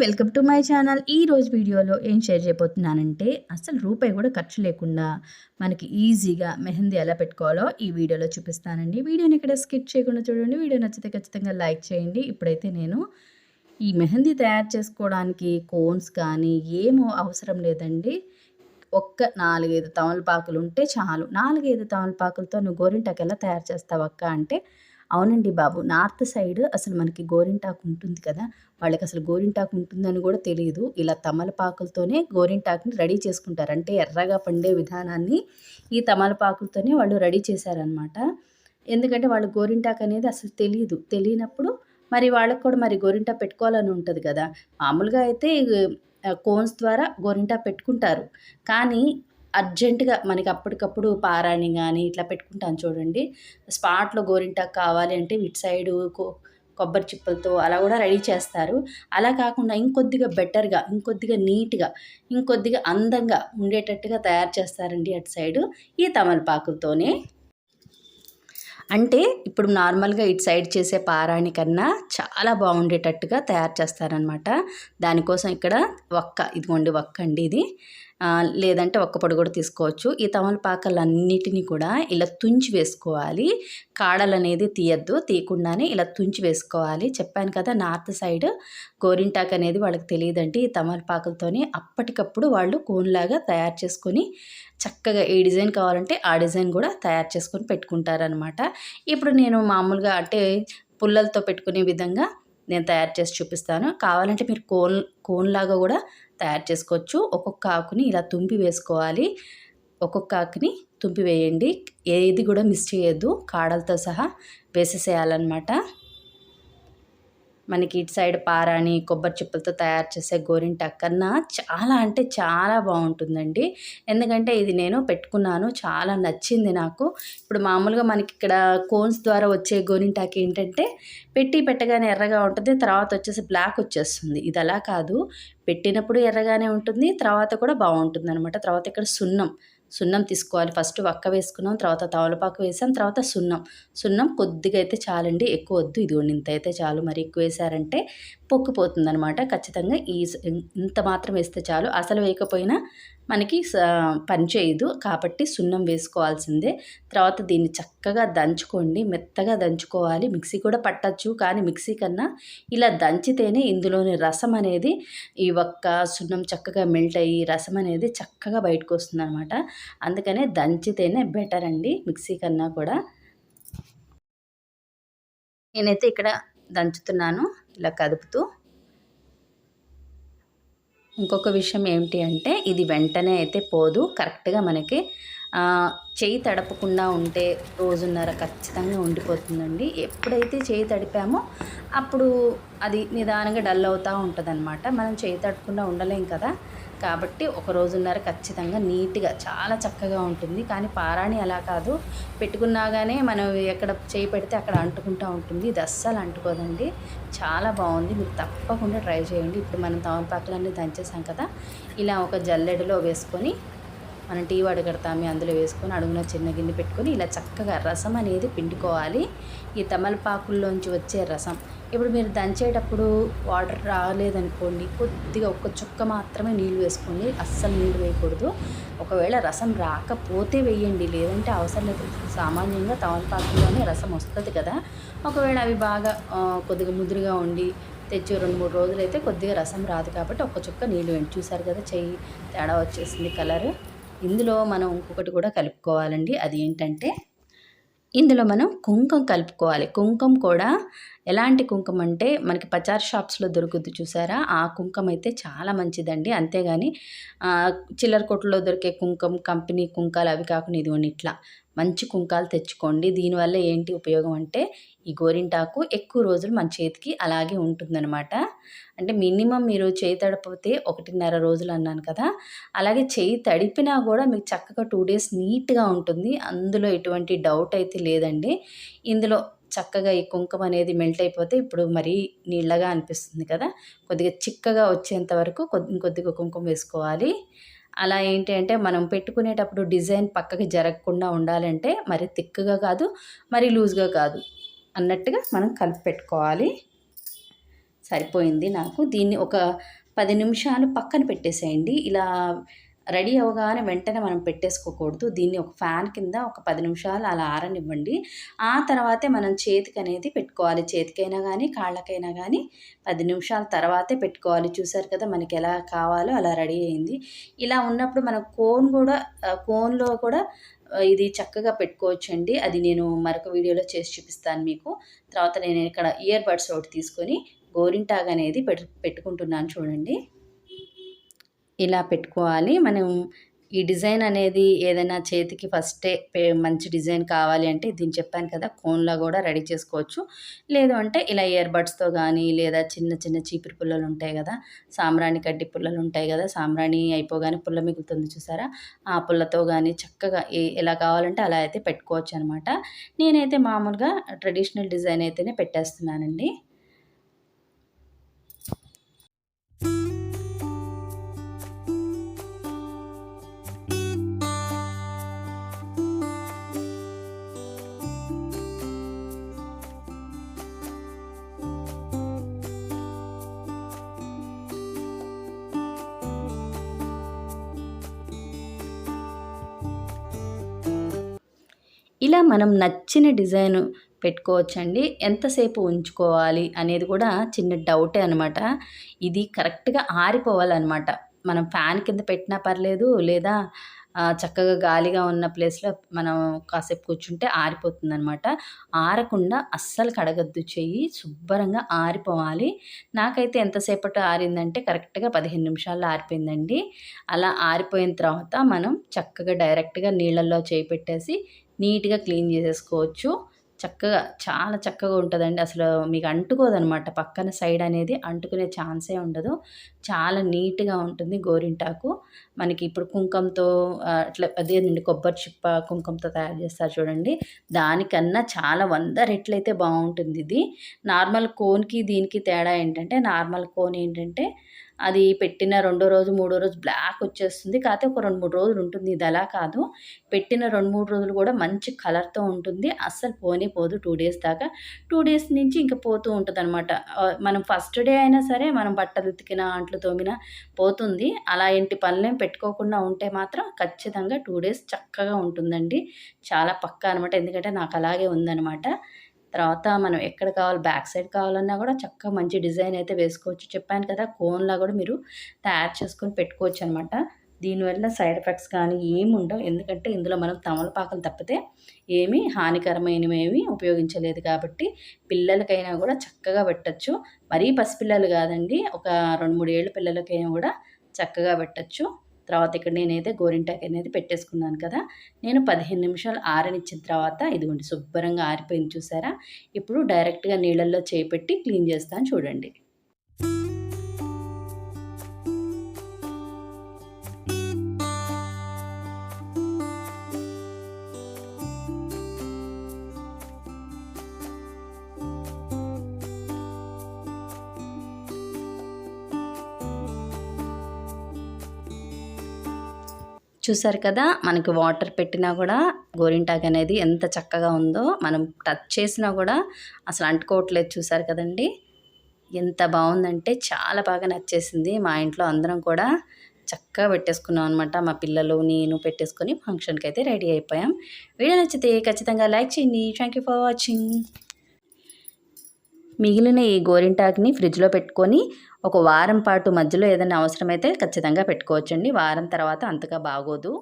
Welcome to my channel. ఈ రోజు వీడియోలో ఏం షేర్ చేయబోతున్నానంటే అసలు రూపాయి కూడా ఖర్చు లేకుండా మనకి ఈజీగా మెహందీ ఎలా పెట్టుకోవాలో ఈ వీడియోలో చూపిస్తానండి. వీడియోని ఇక్కడ స్కిప్ చేయకుండా చూడండి. వీడియో నచ్చితే ఖచ్చితంగా లైక్ చేయండి. ఇప్పుడైతే నేను ఈ మెహందీ తయారు చేసుకోవడానికి కోన్స్ కానీ ఏమో అవసరం లేదండి. ఒక్క నాలుగైదు తమలపాకులు ఉంటే చాలు. నాలుగైదు తమలపాకులతో నువ్వు గోరింటకెలా ఎలా తయారు చేస్తావు అక్క అంటే అవునండి బాబు. నార్త్ సైడ్ అసలు మనకి గోరింటాకు ఉంటుంది కదా. వాళ్ళకి అసలు గోరింటాకు ఉంటుందని కూడా తెలియదు. ఇలా తమలపాకులతోనే గోరింటాకుని రెడీ చేసుకుంటారు. అంటే ఎర్రగా పండే విధానాన్ని ఈ తమలపాకులతోనే వాళ్ళు రెడీ చేశారనమాట ఎందుకంటే వాళ్ళు గోరింటాకు అనేది అసలు తెలియదు. తెలియనప్పుడు మరి వాళ్ళకు కూడా మరి గోరింటా పెట్టుకోవాలని ఉంటుంది కదా. మామూలుగా అయితే కోన్స్ ద్వారా గోరింటా పెట్టుకుంటారు. కానీ అర్జెంటుగా మనకి అప్పటికప్పుడు పారాణి కానీ ఇట్లా పెట్టుకుంటాను చూడండి. స్పాట్లో గోరింటాకు కావాలి అంటే ఇటు సైడు కొబ్బరి చిప్పలతో అలా కూడా రెడీ చేస్తారు. అలా కాకుండా ఇంకొద్దిగా బెటర్గా ఇంకొద్దిగా నీట్గా ఇంకొద్దిగా అందంగా ఉండేటట్టుగా తయారు చేస్తారండి అటు సైడు ఈ తమలపాకులతోనే. అంటే ఇప్పుడు నార్మల్గా ఇటు సైడ్ చేసే పారాణి కన్నా చాలా బాగుండేటట్టుగా తయారు చేస్తారనమాట దానికోసం ఇక్కడ ఒక్క ఇదిగోండి ఒక్క అండి ఇది. లేదంటే ఒక్క పొడి కూడా తీసుకోవచ్చు. ఈ తమలపాకలన్నిటినీ కూడా ఇలా తుంచి వేసుకోవాలి. కాడలు అనేది తీయద్దు తీయకుండానే ఇలా తుంచి వేసుకోవాలి. చెప్పాను కదా నార్త్ సైడ్ గోరింటాక్ అనేది వాళ్ళకి తెలియదండి. ఈ తమలపాకులతోనే అప్పటికప్పుడు వాళ్ళు కోన్లాగా తయారు చేసుకొని చక్కగా ఏ డిజైన్ కావాలంటే ఆ డిజైన్ కూడా తయారు చేసుకొని పెట్టుకుంటారనమాట ఇప్పుడు నేను మామూలుగా అంటే పుల్లలతో పెట్టుకునే విధంగా నేను తయారు చేసి చూపిస్తాను. కావాలంటే మీరు కోన్ కోన్లాగా కూడా తయారు చేసుకోవచ్చు. ఒక్కొక్క ఆకుని ఇలా తుంపి వేసుకోవాలి. ఒక్కొక్క ఆకుని తుంపి వేయండి. ఏది కూడా మిస్ చేయొద్దు. కాడలతో సహా వేసేసేయాలన్నమాట. మనకి ఇటు సైడ్ పారాని కొబ్బరి చిప్పలతో తయారు చేసే గోరింటాక్ కన్నా చాలా అంటే చాలా బాగుంటుందండి. ఎందుకంటే ఇది నేను పెట్టుకున్నాను చాలా నచ్చింది నాకు. ఇప్పుడు మామూలుగా మనకి ఇక్కడ కోన్స్ ద్వారా వచ్చే గోరింటాక్ ఏంటంటే పెట్టి పెట్టగానే ఎర్రగా ఉంటుంది తర్వాత వచ్చేసి బ్లాక్ వచ్చేస్తుంది. ఇది అలా కాదు. పెట్టినప్పుడు ఎర్రగానే ఉంటుంది తర్వాత కూడా బాగుంటుంది అనమాట తర్వాత ఇక్కడ సున్నం. సున్నం తీసుకోవాలి. ఫస్ట్ వక్క వేసుకున్నాం తర్వాత తవలపాకు వేసాం తర్వాత సున్నం. సున్నం కొద్దిగా అయితే చాలండి ఎక్కువ వద్దు. ఇదిగోండి ఇంత అయితే చాలు. మరి ఎక్కువ వేసారంటే పొక్కుపోతుందనమాట ఖచ్చితంగా. ఈ ఇంత మాత్రం వేస్తే చాలు. అసలు వేయకపోయినా మనకి పని చేయదు. కాబట్టి సున్నం వేసుకోవాల్సిందే. తర్వాత దీన్ని చక్కగా దంచుకోండి. మెత్తగా దంచుకోవాలి. మిక్సీ కూడా పట్టచ్చు. కానీ మిక్సీ కన్నా ఇలా దంచితేనే ఇందులోని రసం అనేది ఈ ఒక్క సున్నం చక్కగా మెల్ట్ అయ్యి రసం అనేది చక్కగా బయటకు వస్తుంది అనమాట అందుకనే దంచితేనే బెటర్ అండి మిక్సీ కన్నా కూడా. నేనైతే ఇక్కడ దంచుతున్నాను. ఇలా కదుపుతూ. ఇంకొక విషయం ఏమిటి అంటే ఇది వెంటనే అయితే పోదు. కరెక్ట్గా మనకి చేయి తడపకుండా ఉంటే రోజున్నర ఖచ్చితంగా ఉండిపోతుందండి. ఎప్పుడైతే చేయి తడిపామో అప్పుడు అది నిదానంగా డల్ అవుతూ ఉంటుంది మనం చేయి తడపకుండా ఉండలేం కదా. కాబట్టి ఒక రోజున్నర ఖచ్చితంగా నీట్గా చాలా చక్కగా ఉంటుంది. కానీ పారాణి అలా కాదు. పెట్టుకున్నాగానే మనం ఎక్కడ చేయి పెడితే అక్కడ అంటుకుంటూ ఉంటుంది. ఇది అస్సలు అంటుకోదండి. చాలా బాగుంది. మీరు తప్పకుండా ట్రై చేయండి. ఇప్పుడు మనం తమపాకులన్నీ దంచేసాం కదా ఇలా ఒక జల్లెడలో వేసుకొని మనం టీ వడగడతామే అందులో వేసుకొని అడుగున చిన్న గిన్నె పెట్టుకొని ఇలా చక్కగా రసం అనేది పిండుకోవాలి. ఈ తమలపాకుల్లోంచి వచ్చే రసం. ఇప్పుడు మీరు దంచేటప్పుడు వాటర్ రాలేదనుకోండి కొద్దిగా ఒక్క చుక్క మాత్రమే నీళ్ళు వేసుకోండి. అస్సలు నీళ్ళు వేయకూడదు. ఒకవేళ రసం రాకపోతే వేయండి. లేదంటే అవసరం లేదు. సామాన్యంగా తమలపాకుల్లోనే రసం వస్తుంది కదా. ఒకవేళ అవి బాగా కొద్దిగా ముదురుగా ఉండి తెచ్చి రెండు మూడు రోజులు అయితే కొద్దిగా రసం రాదు కాబట్టి ఒక్క చుక్క నీళ్ళు వేయండి. చూసారు కదా చెయ్యి తేడా వచ్చేసింది కలర్. ఇందులో మనం ఇంకొకటి కూడా కలుపుకోవాలండి. అది ఏంటంటే ఇందులో మనం కుంకుమ కలుపుకోవాలి. కుంకుమ కూడా ఎలాంటి కుంకుమ అంటే మనకి పచార్ షాప్స్లో దొరుకుద్ది చూసారా? ఆ కుంకుమ అయితే చాలా మంచిదండి. అంతేగాని చిల్లర కొట్టులో దొరికే కుంకుమ కంపెనీ కుంకాలు అవి కాకుండా ఇదిగోండి ఇట్లా మంచి కుంకాలు తెచ్చుకోండి. దీనివల్ల ఏంటి ఉపయోగం అంటే ఈ గోరింటాకు ఎక్కువ రోజులు మన చేతికి అలాగే ఉంటుందన్నమాట. అంటే మినిమం మీరు చేయి తడిపితే ఒకటిన్నర రోజులు అన్నాను కదా అలాగే చేయి తడిపినా కూడా మీకు చక్కగా టూ డేస్ నీట్గా ఉంటుంది. అందులో ఎటువంటి డౌట్ అయితే లేదండి. ఇందులో చక్కగా ఈ కుంకుమ అనేది మెల్ట్ అయిపోతే ఇప్పుడు మరీ నీళ్ళగా అనిపిస్తుంది కదా. కొద్దిగా చిక్కగా వచ్చేంత వరకు కొద్ది కుంకుమ వేసుకోవాలి. అలా ఏంటి అంటే మనం పెట్టుకునేటప్పుడు డిజైన్ పక్కకి జరగకుండా ఉండాలంటే మరి థిక్గా కాదు మరి లూజ్గా కాదు అన్నట్టుగా మనం కలిపి పెట్టుకోవాలి. సరిపోయింది నాకు. దీన్ని ఒక పది నిమిషాలు పక్కన పెట్టేసేయండి. ఇలా రెడీ అవ్వగానే వెంటనే మనం పెట్టేసుకోకూడదు. దీన్ని ఒక ఫ్యాన్ కింద ఒక పది నిమిషాలు అలా ఆరనివ్వండి. ఆ తర్వాతే మనం చేతికి అనేది పెట్టుకోవాలి. చేతికైనా కానీ కాళ్ళకైనా కానీ పది నిమిషాల తర్వాతే పెట్టుకోవాలి. చూసారు కదా మనకి ఎలా కావాలో అలా రెడీ అయింది. ఇలా ఉన్నప్పుడు మనం కోన్ కూడా కోన్లో కూడా ఇది చక్కగా పెట్టుకోవచ్చండి. అది నేను మరొక వీడియోలో చేసి చూపిస్తాను మీకు. తర్వాత నేను ఇక్కడ ఇయర్ బడ్స్ ఒకటి తీసుకొని గోరింటాగ్ అనేది పెట్టు పెట్టుకుంటున్నాను చూడండి. ఇలా పెట్టుకోవాలి. మనం ఈ డిజైన్ అనేది ఏదైనా చేతికి ఫస్టే మంచి డిజైన్ కావాలి అంటే దీన్ని చెప్పాను కదా కోన్లా కూడా రెడీ చేసుకోవచ్చు. లేదు అంటే ఇలా ఇయర్ బడ్స్తో కానీ లేదా చిన్న చిన్న చీపురు పుల్లలు ఉంటాయి కదా సాంబ్రాణి కడ్డి పుల్లలు ఉంటాయి కదా సాంబ్రాణి అయిపోగానే పుల్ల మిగులుతుంది చూసారా? ఆ పుల్లతో కానీ చక్కగా ఎలా కావాలంటే అలా అయితే పెట్టుకోవచ్చు అనమాట నేనైతే మామూలుగా ట్రెడిషనల్ డిజైన్ అయితేనే పెట్టేస్తున్నానండి. మనం నచ్చిన డిజైన్ పెట్టుకోవచ్చండి. ఎంతసేపు ఉంచుకోవాలి అనేది కూడా చిన్న డౌటే అనమాట ఇది కరెక్ట్గా ఆరిపోవాలన్నమాట. మనం ఫ్యాన్ కింద పెట్టినా పర్లేదు లేదా చక్కగా గాలిగా ఉన్న ప్లేస్లో మనం కాసేపు కూర్చుంటే ఆరిపోతుంది అనమాట ఆరకుండా అస్సలు కడగద్దు చెయ్యి. శుభ్రంగా ఆరిపోవాలి. నాకైతే ఎంతసేపటి ఆరిందంటే కరెక్ట్గా పదిహేను నిమిషాల్లో ఆరిపోయిందండి. అలా ఆరిపోయిన తర్వాత మనం చక్కగా డైరెక్ట్గా నీళ్ళల్లో చేయి పెట్టేసి నీట్గా క్లీన్ చేసేసుకోవచ్చు. చక్కగా చాలా చక్కగా ఉంటుందండి. అసలు మీకు అంటుకోదనమాట. పక్కన సైడ్ అనేది అంటుకునే ఛాన్సే ఉండదు. చాలా నీట్గా ఉంటుంది గోరింటాకు. మనకి ఇప్పుడు కుంకంతో అట్లా అదేనండి కొబ్బరి చిప్ప కుంకంతో తయారు చేస్తారు చూడండి. దానికన్నా చాలా వంద రెట్లయితే బాగుంటుంది ఇది. నార్మల్ కోన్కి దీనికి తేడా ఏంటంటే నార్మల్ కోన్ ఏంటంటే అది పెట్టిన రెండో రోజు మూడో రోజు బ్లాక్ వచ్చేస్తుంది. కాకపోతే ఒక రెండు మూడు రోజులు ఉంటుంది. ఇది అలా కాదు. పెట్టిన రెండు మూడు రోజులు కూడా మంచి కలర్తో ఉంటుంది. అస్సలు పోనే పోదు. టూ డేస్ దాకా. టూ డేస్ నుంచి ఇంకా పోతూ ఉంటుంది అనమాట మనం ఫస్ట్ డే అయినా సరే మనం బట్టలు ఉతికిన అంట్లు తోమినా పోతుంది. అలా ఇంటి పనులేం పెట్టుకోకుండా ఉంటే మాత్రం ఖచ్చితంగా టూ డేస్ చక్కగా ఉంటుందండి. చాలా పక్కా అనమాట ఎందుకంటే నాకు అలాగే ఉందనమాట తర్వాత మనం ఎక్కడ కావాలి బ్యాక్ సైడ్ కావాలన్నా కూడా చక్కగా మంచి డిజైన్ అయితే వేసుకోవచ్చు. చెప్పాను కదా కోన్లా కూడా మీరు తయారు చేసుకొని పెట్టుకోవచ్చు అనమాట దీనివల్ల సైడ్ ఎఫెక్ట్స్ కానీ ఏమి ఉండవు. ఎందుకంటే ఇందులో మనం తమలపాకలు తప్పితే ఏమీ హానికరమైనవి ఉపయోగించలేదు కాబట్టి పిల్లలకైనా కూడా చక్కగా పెట్టచ్చు. మరీ పసిపిల్లలు కాదండి ఒక రెండు మూడు ఏళ్ళ పిల్లలకైనా కూడా చక్కగా పెట్టచ్చు. తర్వాత ఇక్కడ నేనైతే గోరింటాకు అనేది పెట్టేసుకున్నాను కదా. నేను పదిహేను నిమిషాలు ఆరనిచ్చిన తర్వాత ఇదిగోండి శుభ్రంగా ఆరిపోయింది చూసారా? ఇప్పుడు డైరెక్ట్గా నీళ్ళల్లో చేపెట్టి క్లీన్ చేస్తాను చూడండి. చూసారు కదా మనకి వాటర్ పెట్టినా కూడా గోరింటాక్ అనేది ఎంత చక్కగా ఉందో మనం టచ్ చేసినా కూడా అసలు అంటుకోవట్లేదు చూసారు కదండి. ఎంత బాగుందంటే చాలా బాగా నచ్చేసింది. మా ఇంట్లో అందరం కూడా చక్కగా పెట్టేసుకున్నాం అనమాట మా పిల్లలు నేను పెట్టేసుకొని ఫంక్షన్కి అయితే రెడీ అయిపోయాం. వీడియో నచ్చితే ఖచ్చితంగా లైక్ చేయండి. థ్యాంక్ యూ ఫర్ వాచింగ్ మిగిలిన ఈ గోరింటాక్ని ఫ్రిడ్జ్లో పెట్టుకొని ఒక వారం పాటు మధ్యలో ఏదైనా అవసరమైతే ఖచ్చితంగా పెట్టుకోవచ్చండి. వారం తర్వాత అంతగా బాగోదు.